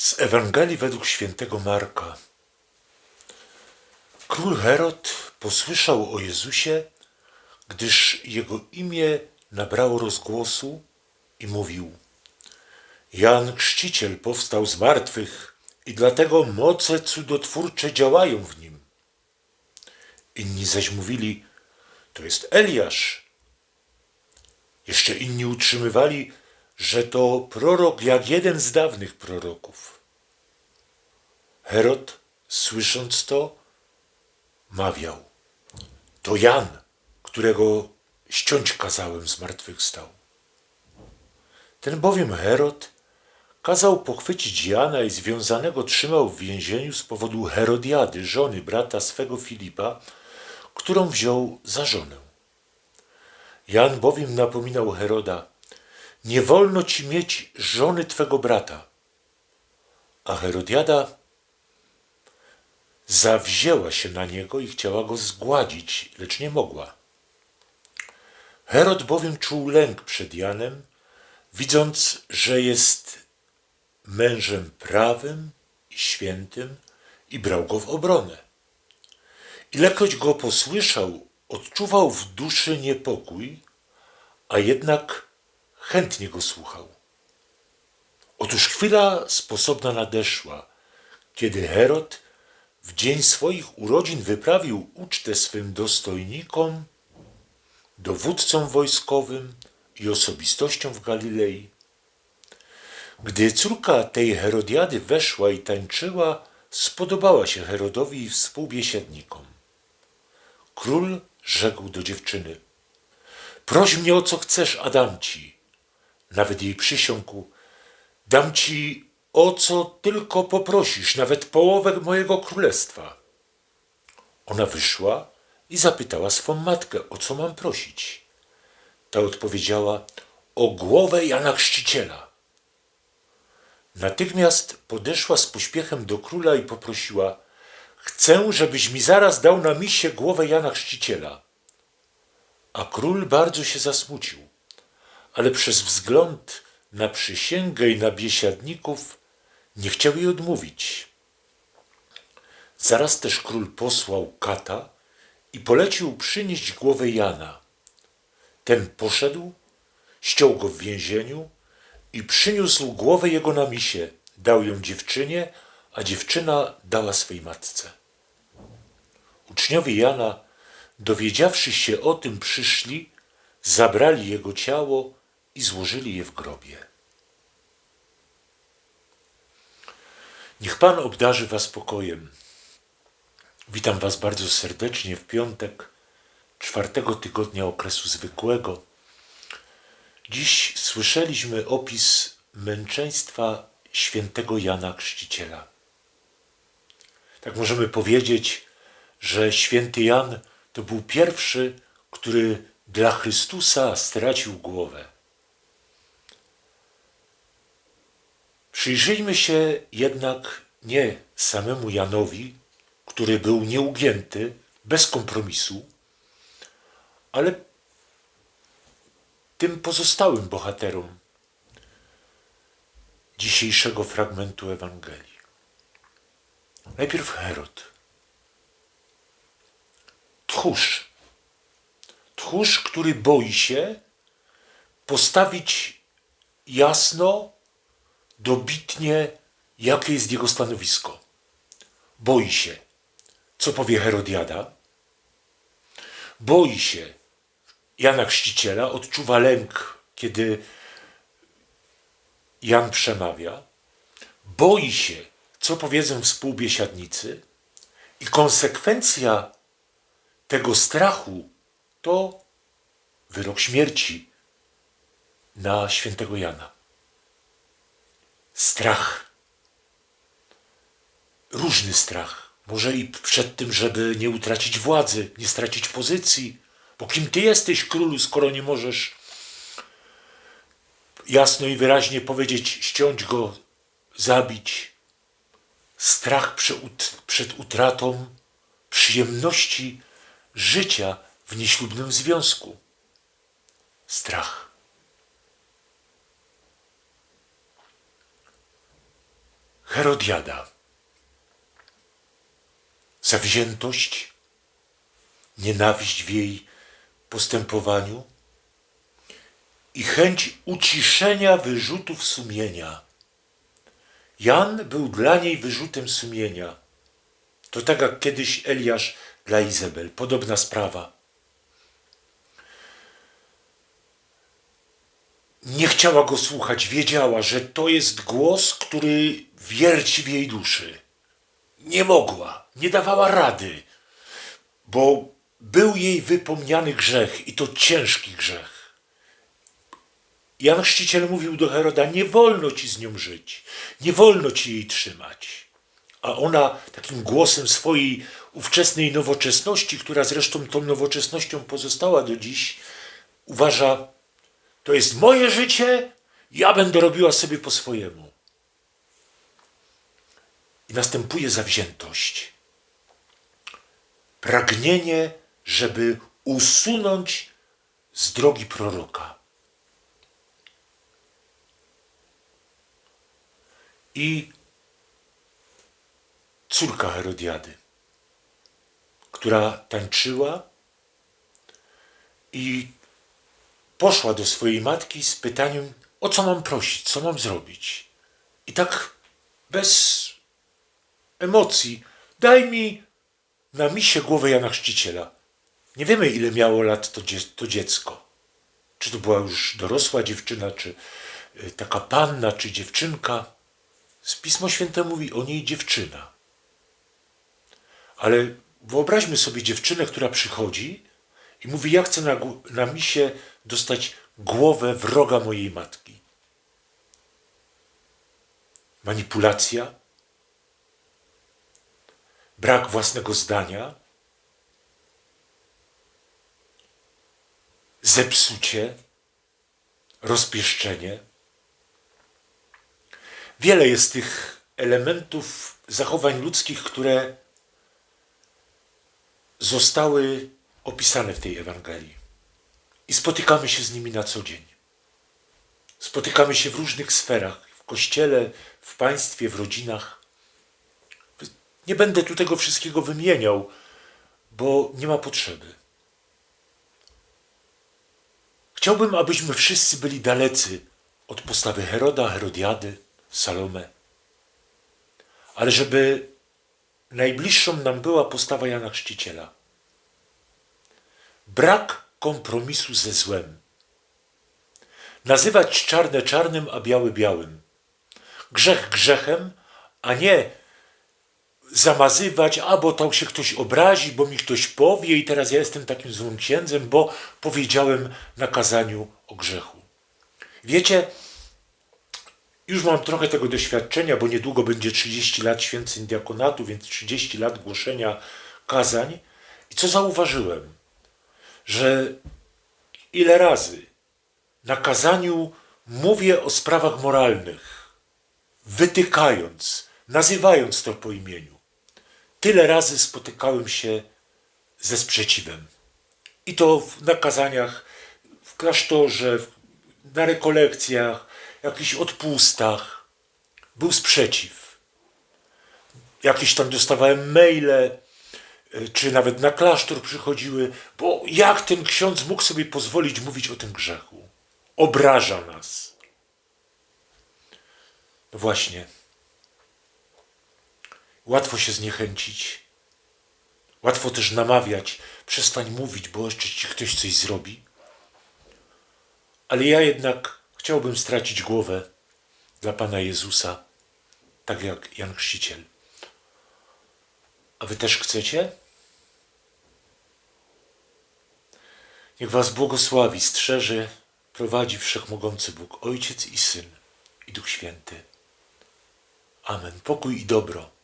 Z Ewangelii według świętego Marka. Król Herod posłyszał o Jezusie, gdyż jego imię nabrało rozgłosu i mówił: Jan Chrzciciel powstał z martwych i dlatego moce cudotwórcze działają w nim. Inni zaś mówili: To jest Eliasz. Jeszcze inni utrzymywali, że to prorok jak jeden z dawnych proroków. Herod, słysząc to, mawiał: To Jan, którego ściąć kazałem zmartwychwstał. Ten bowiem Herod kazał pochwycić Jana i związanego trzymał w więzieniu z powodu Herodiady, żony brata swego Filipa, którą wziął za żonę. Jan bowiem napominał Heroda, nie wolno ci mieć żony twego brata. A Herodiada zawzięła się na niego i chciała go zgładzić, lecz nie mogła. Herod bowiem czuł lęk przed Janem, widząc, że jest mężem prawym i świętym i brał go w obronę. Ilekroć go posłyszał, odczuwał w duszy niepokój, a jednak chętnie go słuchał. Otóż chwila sposobna nadeszła, kiedy Herod w dzień swoich urodzin wyprawił ucztę swym dostojnikom, dowódcom wojskowym i osobistościom w Galilei. Gdy córka tej Herodiady weszła i tańczyła, spodobała się Herodowi i współbiesiadnikom. Król rzekł do dziewczyny: Proś mnie o co chcesz, a dam ci. Nawet jej przysiągł: Dam ci o co tylko poprosisz, nawet połowę mojego królestwa. Ona wyszła i zapytała swą matkę, o co mam prosić. Ta odpowiedziała: O głowę Jana Chrzciciela. Natychmiast podeszła z pośpiechem do króla i poprosiła: Chcę, żebyś mi zaraz dał na misie głowę Jana Chrzciciela. A król bardzo się zasmucił, ale przez wzgląd na przysięgę i na biesiadników nie chciał jej odmówić. Zaraz też król posłał kata i polecił przynieść głowę Jana. Ten poszedł, ściął go w więzieniu i przyniósł głowę jego na misie. Dał ją dziewczynie, a dziewczyna dała swej matce. Uczniowie Jana, dowiedziawszy się o tym, przyszli, zabrali jego ciało i złożyli je w grobie. Niech Pan obdarzy Was pokojem. Witam Was bardzo serdecznie w piątek, czwartego tygodnia okresu zwykłego. Dziś słyszeliśmy opis męczeństwa świętego Jana Chrzciciela. Tak możemy powiedzieć, że święty Jan to był pierwszy, który dla Chrystusa stracił głowę. Przyjrzyjmy się jednak nie samemu Janowi, który był nieugięty, bez kompromisu, ale tym pozostałym bohaterom dzisiejszego fragmentu Ewangelii. Najpierw Herod. Tchórz. Tchórz, który boi się postawić jasno, dobitnie, jakie jest jego stanowisko. Boi się, co powie Herodiada. Boi się Jana Chrzciciela, odczuwa lęk, kiedy Jan przemawia. Boi się, co powiedzą współbiesiadnicy. I konsekwencja tego strachu to wyrok śmierci na świętego Jana. Strach. Różny strach. Może i przed tym, żeby nie utracić władzy, nie stracić pozycji. Bo kim ty jesteś, królu, skoro nie możesz jasno i wyraźnie powiedzieć, ściąć go, zabić. Strach przed, utratą przyjemności życia w nieślubnym związku. Strach. Herodiada. Zawziętość, nienawiść w jej postępowaniu i chęć uciszenia wyrzutów sumienia. Jan był dla niej wyrzutem sumienia. To tak jak kiedyś Eliasz dla Izabel. Podobna sprawa. Nie chciała go słuchać, wiedziała, że to jest głos, który wierci w jej duszy. Nie mogła, nie dawała rady, bo był jej wypomniany grzech i to ciężki grzech. Jan Chrzciciel mówił do Heroda, nie wolno ci z nią żyć, nie wolno ci jej trzymać. A ona takim głosem swojej ówczesnej nowoczesności, która zresztą tą nowoczesnością pozostała do dziś, uważa, to jest moje życie, ja będę robiła sobie po swojemu. I następuje zawziętość. Pragnienie, żeby usunąć z drogi proroka. I córka Herodiady, która tańczyła i poszła do swojej matki z pytaniem, o co mam prosić, co mam zrobić. I tak bez emocji, daj mi na misie głowę Jana Chrzciciela. Nie wiemy, ile miało lat to, dzie to dziecko. Czy to była już dorosła dziewczyna, czy y, taka panna, czy dziewczynka. Z Pismo Święte mówi o niej dziewczyna. Ale wyobraźmy sobie dziewczynę, która przychodzi i mówi: Ja chcę na, na misie dostać głowę wroga mojej matki. Manipulacja, brak własnego zdania, zepsucie, rozpieszczenie. Wiele jest tych elementów zachowań ludzkich, które zostały opisane w tej Ewangelii. I spotykamy się z nimi na co dzień. Spotykamy się w różnych sferach w kościele, w państwie, w rodzinach. Nie będę tu tego wszystkiego wymieniał, bo nie ma potrzeby. Chciałbym, abyśmy wszyscy byli dalecy od postawy Heroda, Herodiady, Salome, ale żeby najbliższą nam była postawa Jana Chrzciciela. Brak kompromisu ze złem. Nazywać czarne czarnym, a biały białym. Grzech grzechem, a nie zamazywać, a bo to się ktoś obrazi, bo mi ktoś powie i teraz ja jestem takim złym księdzem, bo powiedziałem na kazaniu o grzechu. Wiecie, już mam trochę tego doświadczenia, bo niedługo będzie 30 lat święceń diakonatu, więc 30 lat głoszenia kazań. I co zauważyłem? Że ile razy na kazaniu mówię o sprawach moralnych, wytykając, nazywając to po imieniu. Tyle razy spotykałem się ze sprzeciwem. I to w nakazaniach, w klasztorze, na rekolekcjach, jakichś odpustach. Był sprzeciw. Jakieś tam dostawałem maile, y, czy nawet na klasztor przychodziły, bo jak ten ksiądz mógł sobie pozwolić mówić o tym grzechu? Obraża nas. No właśnie. Łatwo się zniechęcić. Łatwo też namawiać. Przestań mówić, bo jeszcze ci ktoś coś zrobi. Ale ja jednak chciałbym stracić głowę dla Pana Jezusa, tak jak Jan Chrzciciel. A wy też chcecie? Niech was błogosławi, strzeże, prowadzi Wszechmogący Bóg, Ojciec i Syn i Duch Święty. Amen. Pokój i dobro